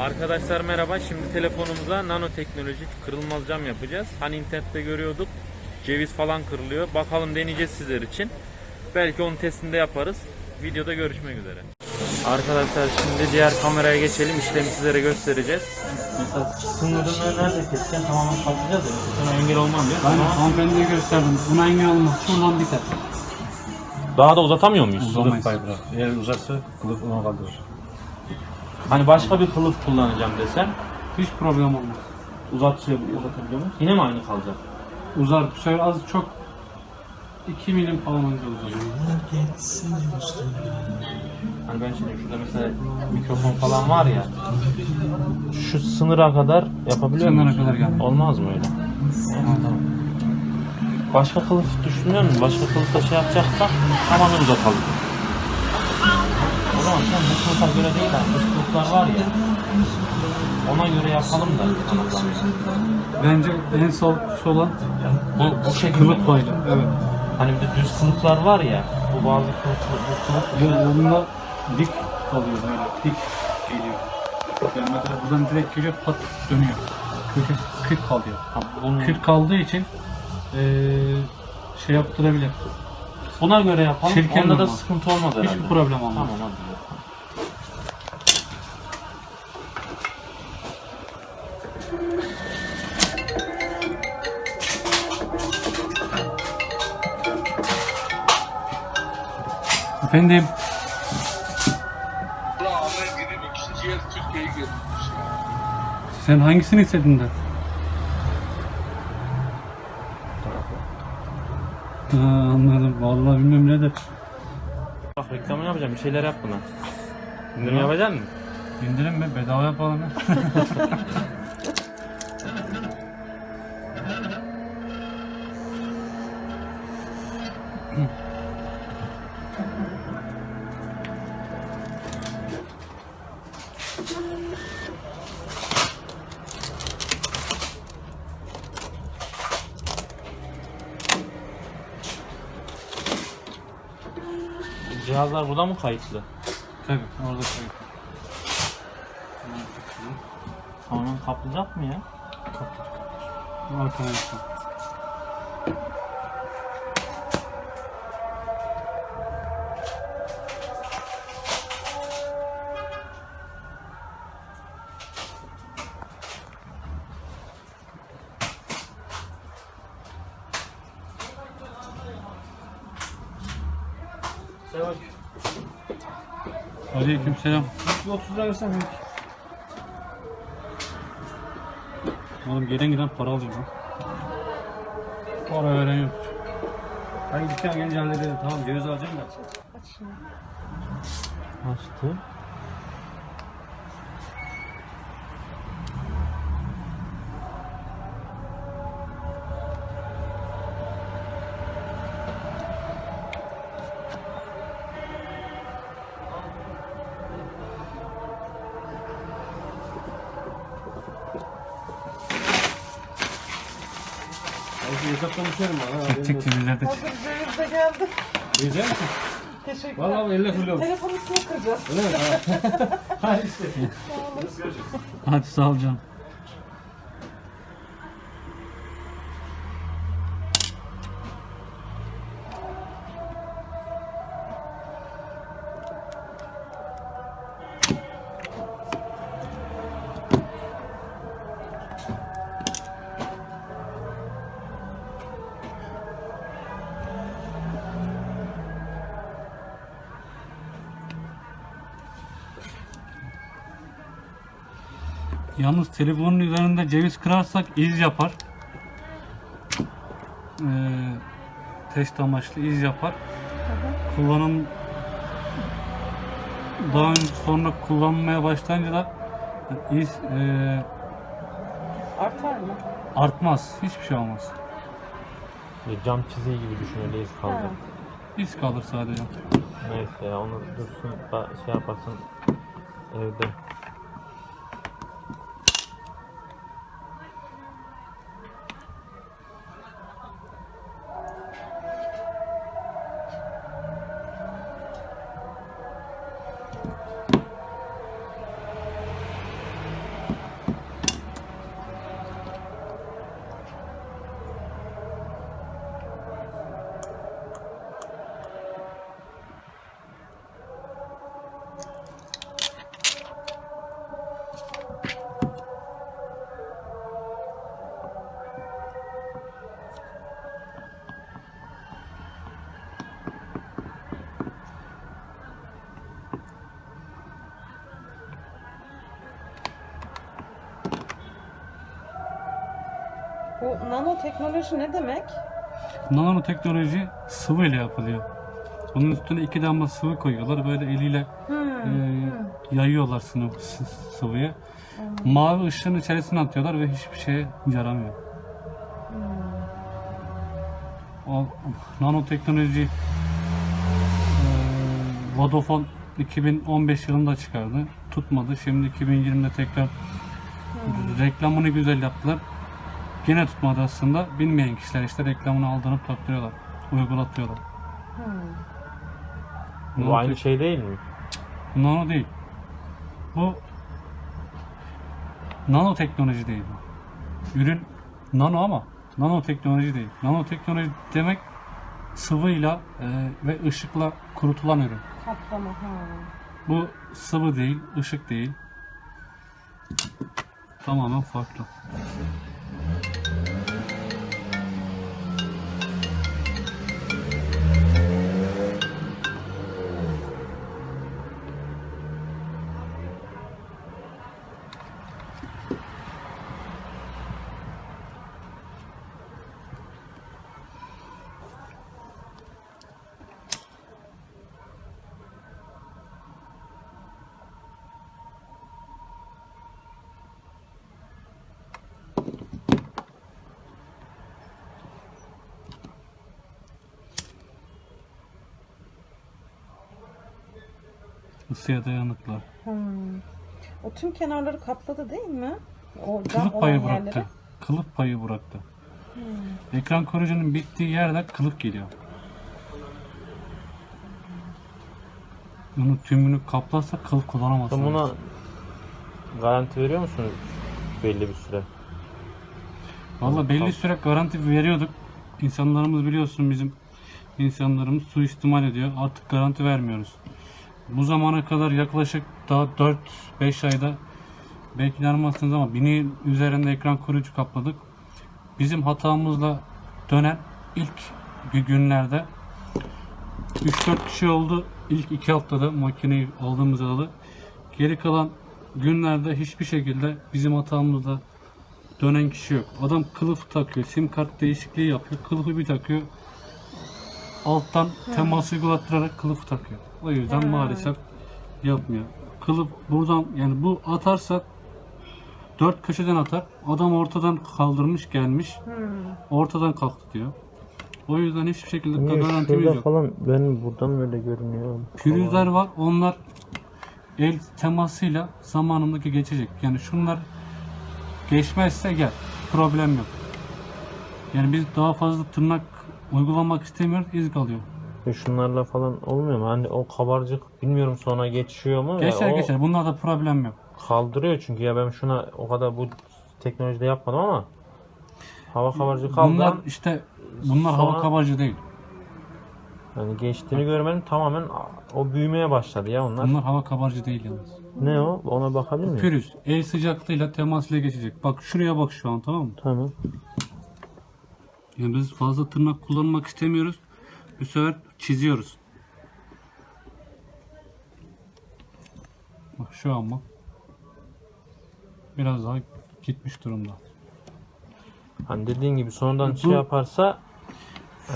Arkadaşlar merhaba. Şimdi telefonumuza nanoteknolojik kırılmaz cam yapacağız. Hani internette görüyorduk. Ceviz falan kırılıyor. Bakalım deneyeceğiz sizler için. Belki onun testini de yaparız. Videoda görüşmek üzere. Arkadaşlar şimdi diğer kameraya geçelim. İşlemi sizlere göstereceğiz. Mesela sınırını nerede keseceğim? Tamamen kapatacağız ya. Sana engel olmam diyor. Ben hanımefendiye gösterdim. Buna engel olmaz. Şuradan biter. Daha da uzatamıyor muyuz? Uzamayız. Eğer uzarsa kılıf ona kaldırır. Hani başka bir kılıf kullanacağım desem Hiç problem olmaz. uzatıyor, uzatabiliyor muyuz? Yine mi aynı kalacak? Uzar. Şöyle az çok 2 milim falan önce uzar. Hani ben şimdi şurada mesela mikrofon falan var ya. Şu sınıra kadar yapabiliyor Sınıra muyuz? kadar geldi. Olmaz mı öyle? Tamam. Başka kılıf düşünüyor musun? Başka kılıfta şey yapacaksak tamamen uzatalım. Bu kılıfa göre değil abi. Kılıflar var ya. Ona göre yapalım da anahtarı. Bence en sol olan Bu, bu şekilde. kılıf paylı. Evet. Hani bir de düz kılıflar var ya. Bu bazı kılıf, bu kılıf Bu onunla dik kalıyor böyle. Dik geliyor. Yani mesela buradan direkt geliyor pat dönüyor. Köşesi kırk kalıyor. Ha, bunun- Kırk kaldığı için eee şey yaptırabilir. Buna göre yapalım. Çirkin Onda da olmaz. sıkıntı olmaz herhalde. Hiçbir problem olmaz. Tamam hadi. Efendim sen hangisini istedin de? Ha, anladım. Vallahi bilmiyorum ne de. Bak reklamını yapacağım. Bir şeyler yap buna. İndirim yapacak mısın? İndirim mi? Bedava yapalım ya. Cihazlar burada mı kayıtlı? Tabii orada şey. Tamamen kaplayacak mı ya? Arkadaşlar. Aleyküm selam. 30 lira versen belki. Oğlum gelen giden para alıyor lan. Para veren yok. Hangi dükkan gelince halledelim. Tamam ceviz alacağım da. Açtı. Hesap konuşuyorum bana. Çek çek cebizlerde çek. Hazır ceviz de geldi. Güzel misin? Teşekkürler. Vallahi elle fırlıyorum. Telefonu üstüne kıracağız. Öyle mi? Ha. Ha işte. Hadi sağ ol canım. Yalnız telefonun üzerinde ceviz kırarsak iz yapar. Ee, test amaçlı iz yapar. Kullanım daha önce sonra kullanmaya başlayınca da iz e, Artar mı? artmaz. Hiçbir şey olmaz. Bir cam çizeği gibi düşün öyle iz kaldı. Ha. İz kalır sadece. Neyse ya onu dursun da şey yaparsın evde. Nanoteknoloji ne demek? Nanoteknoloji sıvı ile yapılıyor. Onun üstüne iki damla sıvı koyuyorlar. Böyle eliyle e, yayıyorlar sınıf, sı- sıvıyı. Mavi ışığın içerisine atıyorlar ve hiçbir şeye yaramıyor. O nanoteknoloji e, Vodafone 2015 yılında çıkardı. Tutmadı. Şimdi 2020'de tekrar reklamını güzel yaptılar. Yine tutmadı aslında. Bilmeyen kişiler işte reklamını aldırıp taktırıyorlar. Uygulatıyorlar. Bu aynı şey değil mi? Nano değil. Bu nanoteknoloji değil bu. Ürün nano ama nanoteknoloji değil. Nanoteknoloji demek sıvıyla e, ve ışıkla kurutulan ürün. Kaplama. Ha. Bu sıvı değil, ışık değil. Tamamen farklı. Isıya dayanıklı. Hmm. O tüm kenarları kapladı değil mi? O Kılıf payı yerleri. bıraktı. Kılıf payı bıraktı. Ekran koruyucunun bittiği yerde kılıf geliyor. Bunu tümünü kaplarsa kılıf kullanamazsın. Buna garanti veriyor musunuz belli bir süre? Valla belli süre garanti veriyorduk. İnsanlarımız biliyorsun bizim insanlarımız suistimal ediyor. Artık garanti vermiyoruz. Bu zamana kadar yaklaşık daha 4-5 ayda belki inanmazsınız ama binin üzerinde ekran koruyucu kapladık. Bizim hatamızla dönen ilk gü- günlerde 3-4 kişi oldu. İlk 2 haftada makineyi aldığımız alalı. Geri kalan günlerde hiçbir şekilde bizim hatamızla dönen kişi yok. Adam kılıf takıyor, sim kart değişikliği yapıyor, kılıfı bir takıyor. Alttan temas uygulattırarak kılıfı takıyor. O yüzden maalesef yapmıyor. Kılıf buradan yani bu atarsak dört köşeden atar. Adam ortadan kaldırmış gelmiş. Ortadan kalktı diyor. O yüzden hiçbir şekilde garantimiz yok. falan ben buradan böyle görünüyor. Pürüzler var. Onlar el temasıyla zamanındaki geçecek. Yani şunlar geçmezse gel. Problem yok. Yani biz daha fazla tırnak uygulamak istemiyoruz. iz kalıyor. E şunlarla falan olmuyor mu? Hani o kabarcık bilmiyorum sonra geçiyor mu? Geçer Ya o geçer. Bunlarda problem yok. Kaldırıyor çünkü ya ben şuna o kadar bu teknolojide yapmadım ama hava kabarcığı kaldıran Bunlar işte bunlar hava Sonra- kabarcı değil. yani geçtiğini görmenin tamamen o büyümeye başladı ya onlar. Bunlar hava kabarcı değil yalnız. Ne o? Ona bakabilir miyim? Pürüz. El sıcaklığıyla temas ile geçecek. Bak şuraya bak şu an tamam mı? Tamam. Yani biz fazla tırnak kullanmak istemiyoruz. Bu sefer çiziyoruz. Bak şu an bak. Biraz daha gitmiş durumda. Hani dediğin gibi sonradan Bu- şey yaparsa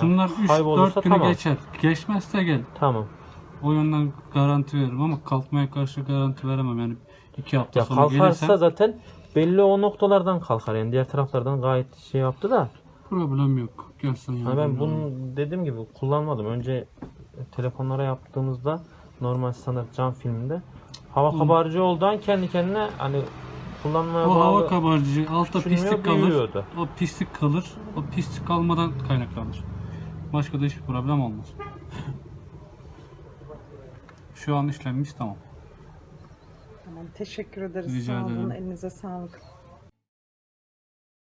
Şunlar 3-4 kaybolursa günü tamam. geçer. Geçmezse gel. tamam. O yönden garanti veririm ama kalkmaya karşı garanti veremem. Yani 2 hafta Ya sonra kalkarsa gelirsen zaten belli o noktalardan kalkar. Yani diğer taraflardan gayet şey yaptı da. Problem yok. Gelsen Ha yani. ben bunu dediğim gibi kullanmadım. Önce telefonlara yaptığımızda normal standart cam filminde hava kabarcığı olduğu an kendi kendine hani kullanmaya O bağlı. hava kabarcığı, altta pislik kalır. büyüyordu. O pislik kalır. O pislik kalmadan kaynaklanır. Başka da hiçbir problem olmaz. Şu an işlenmiş tamam. Tamam teşekkür ederiz. Rica Sağ olun. ederim. Elinize sağlık.